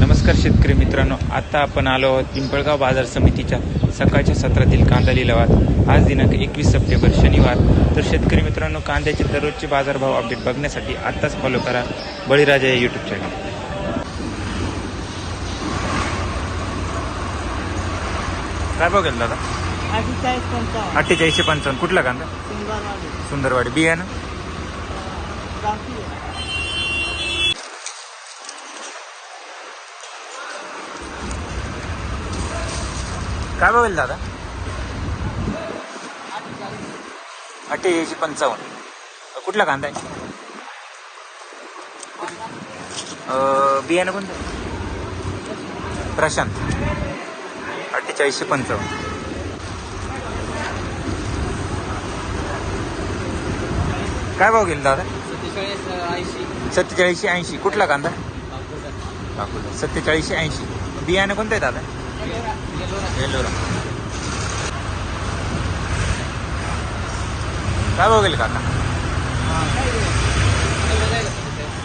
नमस्कार शेतकरी मित्रांनो. आता आपण आलो आहोत पिंपळगाव बाजार समितीच्या सकाळच्या सत्रातील कांदा लिलावात. आज दिनांक एकवीस सप्टेंबर शनिवार. तर शेतकरी मित्रांनो कांद्याचे दररोजचे बाजारभाव अपडेट बघण्यासाठी आत्ताच फॉलो करा बळीराजा या यूट्यूब चॅनल काय बघेल दादा? अठ्ठेचाळीसशे पंचावन्न. कुठला कांदा? सुंदरवाडी सुंदरवाडी. बियाणं? काय बघेल दादा? अठ्ठेचाळीसशे पंचावन्न. कुठला कांदा आहे? बियाणं कोणतं? प्रशांत. अठ्ठेचाळीसशे पंचावन्न. काय भाव गेला दादा? सत्तेचाळीसशे ऐंशी. कुठला कांदा? सत्तेचाळीसशे ऐंशी. बियाणं कोणतं आहे दादा? एलोरा काय बघेल गेले काका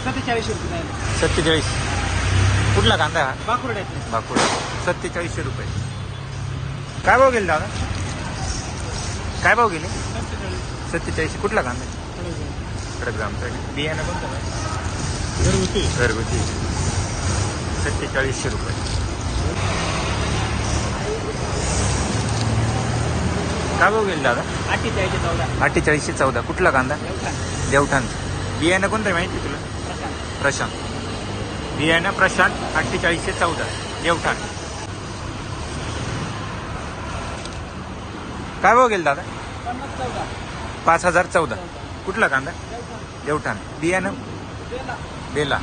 सत्तेचाळीस रुपये सत्तेचाळीस. कुठला कांदा आहे हा? आहेत सत्तेचाळीसशे रुपये. काय भाव गेले दादा? काय भाव गेले? सत्तेचाळीसशे कुठला कांदा? आहे? कडक ग्रामचा बियाणं कोणतं? घरगुती. घरगुती. सत्तेचाळीसशे रुपये. काय भाव गेले दादा? अठ्ठेचाळीस चौदा. अठ्ठेचाळीसशे चौदा. कुठला कांदा? देवठाण. बियाणं कोणतं माहिती तुला? प्रशांत. बियाणं प्रशांत अठ्ठेचाळीसशे चौदा. देवठाण. काय भाव गेलं दादा? पाच हजार चौदा. कुठला कांदा? देवठाण. बियाणं? बेला.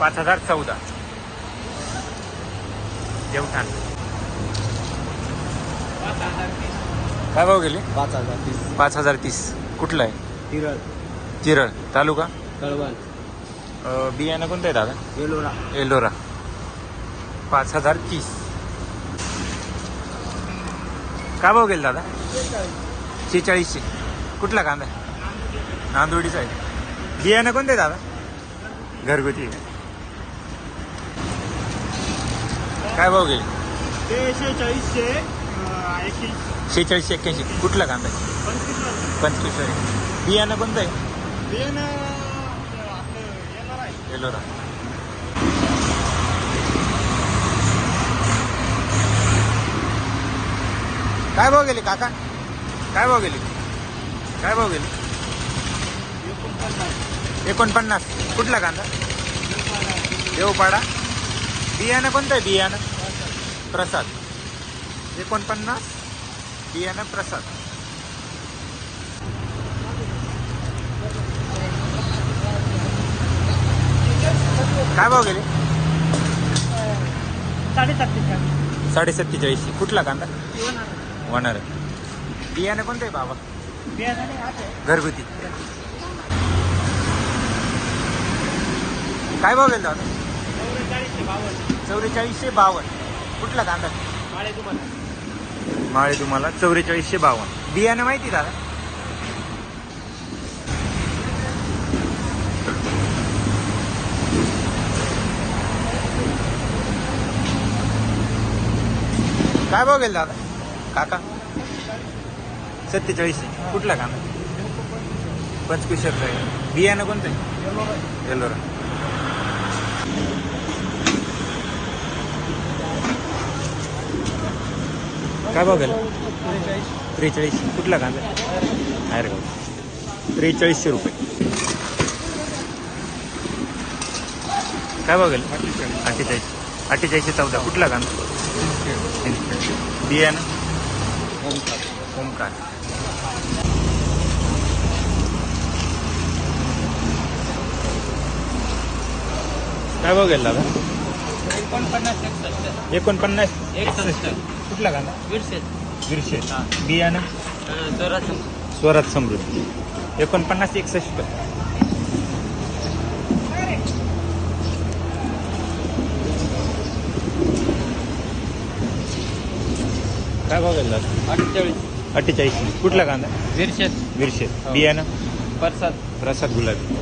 पाच हजार चौदा. देवठाण. काय भाव गेले? पाच हजार तीस. पाच हजार तीस. कुठला आहे? हिरळ चिरळ तालुका? कळवण. अं, बियाणं कोणतं आहे दादा? वेलोरा एलोरा. पाच हजार तीस. काय भाव गेला दादा? शेचाळीसशे. कुठला कांदा नांदोडीचा आहे. बियाणं कोणतं आहे दादा? घरगुती. आहे. काय भाव गेले? ते शेचाळीसशे. ऐंशी. शेचाळीसशे एक्क्याऐंशी. कुठला कांदा आहे? पंचवीस. पंचवीस. बियाणं कोणतं आहे. एलोरा. काय भाव गेले काका? काय भाव गेले? काय भाव गेले? एकोणपन्नास. कुठला कांदा? देवपाडा. बियाणं कोणतं आहे? बियाणं. प्रसाद. एकोणपन्नास बियाणं प्रसाद. काय भाव गेले? साडेसातशे साडे सत्तेचाळीसशे कुठला कांदा? वणार बियाणं कोणतं बाबा? बियाणं घरगुती. काय भाव गेला चौवेचाळीसशे बावन्न. कुठला कांदा? माळे तुम्हाला चौवेचाळीसशे बावन्न. बियाणं माहिती दादा? काय भाव गेल दादा? काका? सत्तेचाळीसशे. कुठला कांदा? पंचवीस आहे. बियाणं कोणतं आहे? काय भाव गेला? त्रेचाळीस. कुठला कांदा? अरे त्रेचाळीसशे रुपये. काय भाव गेला? अठ्ठेचाळीस. अठ्ठेचाळीसशे चौदा. कुठला कांदा? बियाणं. ओमकार ओमकार काय भाव गेला दादा? एकोणपन्नास. एकोणपन्नास. एकसष्ट. कुठला कांदा दीडशे दीडशे हा. बियाणं? जोरात स्वरात समृद्धी. एकोणपन्नास एकसष्ट. काय गेला? अठ्ठेचाळीस. अठ्ठेचाळीस. कुठला कांदा दीडशे दीडशे हो. बियाणं? परसाद. प्रसाद गुलाबी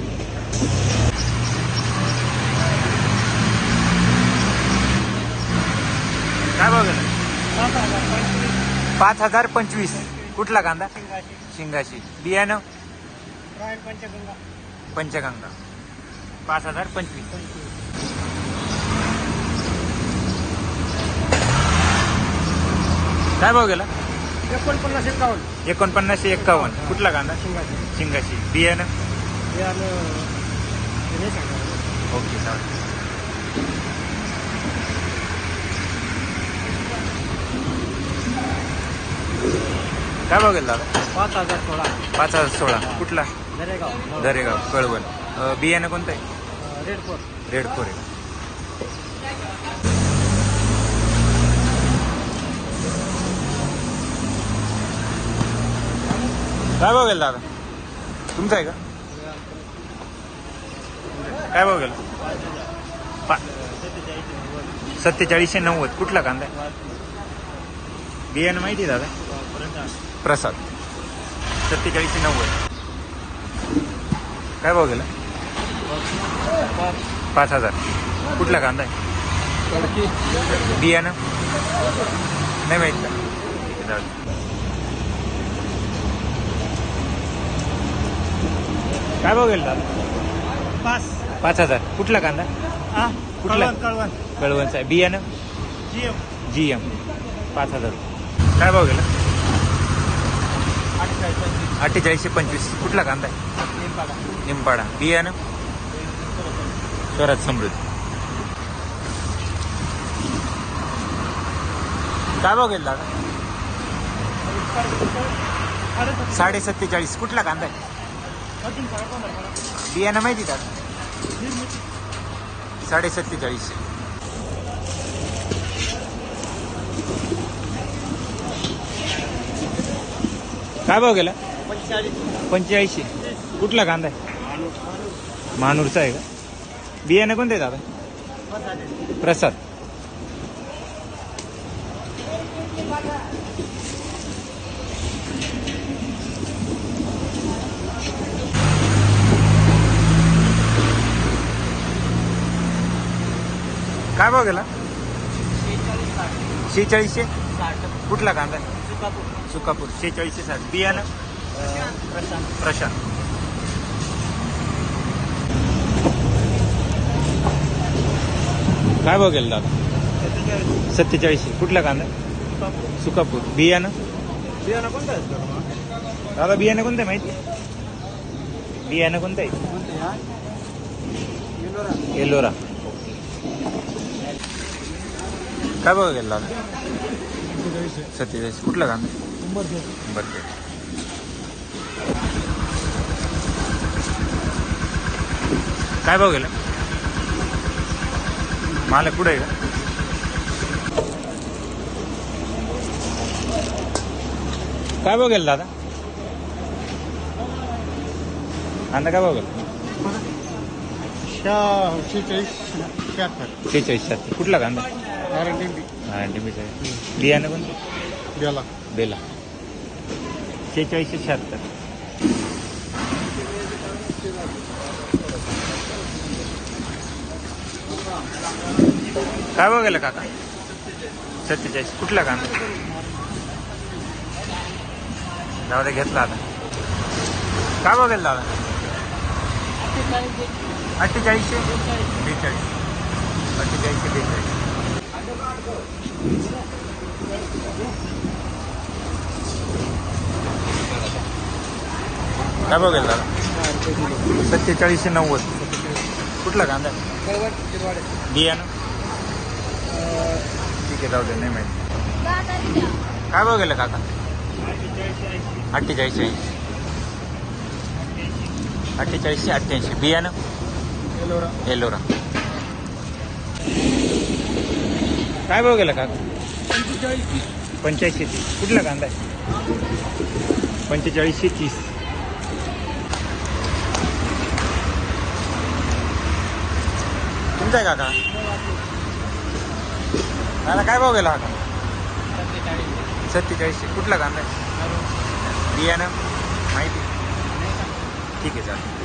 पाच हजार पंचवीस पाच हजार पंचवीस. कुठला कांदा? शिंगाशी. बियाणं? रॉयल पंचगंगा. पंचगंगा पाच हजार पंचवीस. काय भाव गेला? एकोणपन्नास एकावन्न. एकोणपन्नासशे एक्कावन्न कुठला कांदा? शिंगाची शिंगाशी. बियाणं? सांगणार. ओके चालेल. काय भाव गेला? दादा पाच हजार सोळा. पाच हजार सोळा. कुठला? दरेगाव. दरेगाव कळवण. बियाणं कोणतं आहे? Red four. रेड फोर आहे. काय भाव गेला दादा? तुमचा आहे का? काय भाव गेला? पा- सत्तेचाळीसशे नव्वद. कुठला कांदा बियाणं माहिती आहे दादा? प्रसाद. सत्तेचाळीसशे नव्वद. काय भाव गेला? पाच हजार. कुठला कांदा आहे? बियाणं? नाही माहीत का? जाऊ दे. काय भाव गेला दादा? पाच. पाच हजार. कुठला कांदा? हा कुठला? कळवण कळवण. कळवणचा आहे. बियाणं? G M. G M. पाच हजार. काय भाव गेला? अठ्ठेचाळीसशे पंचवीस. कुठला कांदा आहे? निंपाडा बियाणं स्वराज समृद्ध. काय भाव गेला दादा? साडे सत्तेचाळीस कुठला कांदा आहे? बियाणं माहिती का? साडे सत्तेचाळीस काय भाव गेला? पंचेचाळीस. पंचेचाळीसशे. कुठला कांदा आहे? मानूरचा आहे का? बियाणं कोणतं दादा प्रसाद काय भाव गेला? शेहेचाळीसशे? कुठला कांदा आहे? सुकापूर शेहेचाळीसशे साठ. बियाणं? प्रशांत. काय भाव गेला दादा? सत्तेचाळीसशे. कुठला कांदा? सुकापूर. बियाणं? बियाणं कोणतं आहे दादा? बियाणं कोणतं माहिती? बियाणं कोणतं आहे? एलोरा. काय भाव गेला दादा? सत्तेचाळीस कुठला कांदा? बरं काय भाव गेला? मालक कुठे आहे? का काय भाव गेला दादा? कांदा काय भाव गेला? शेहेचाळीस सात कुठला कांदा? कारण बियाणं कोणतं? गेला बेला शेहेचाळीसशे शहात्तर. काय बघायला काका? सत्तेचाळीस. कुठला कांदा? जाऊ दे घेतला आता. काय बघेल दादा? अठ्ठेचाळीसशे. बेचाळीस. अठ्ठेचाळीसशे बेचाळीस. काय बघेल दादा सत्तेचाळीसशे नव्वद. कुठला कांदा? बियाणं? ठीक आहे जाऊ दे नाही माहिती. काय बघेल काका? अठ्ठेचाळीसशे ऐंशी. अठ्ठेचाळीसशे अठ्ठ्याऐंशी. बियाणं? एलोरा. एलोरा. काय भाव गेला काका? पंच्याऐंशी तीस. कुठला कांदा आहे? पंचेचाळीसशे तीस. तुमचा आहे काका? दादा काय भाव गेला काका सत्तेचाळीसशे. कुठला कांदा आहे? बियाणं? माहिती? ठीक आहे चालेल.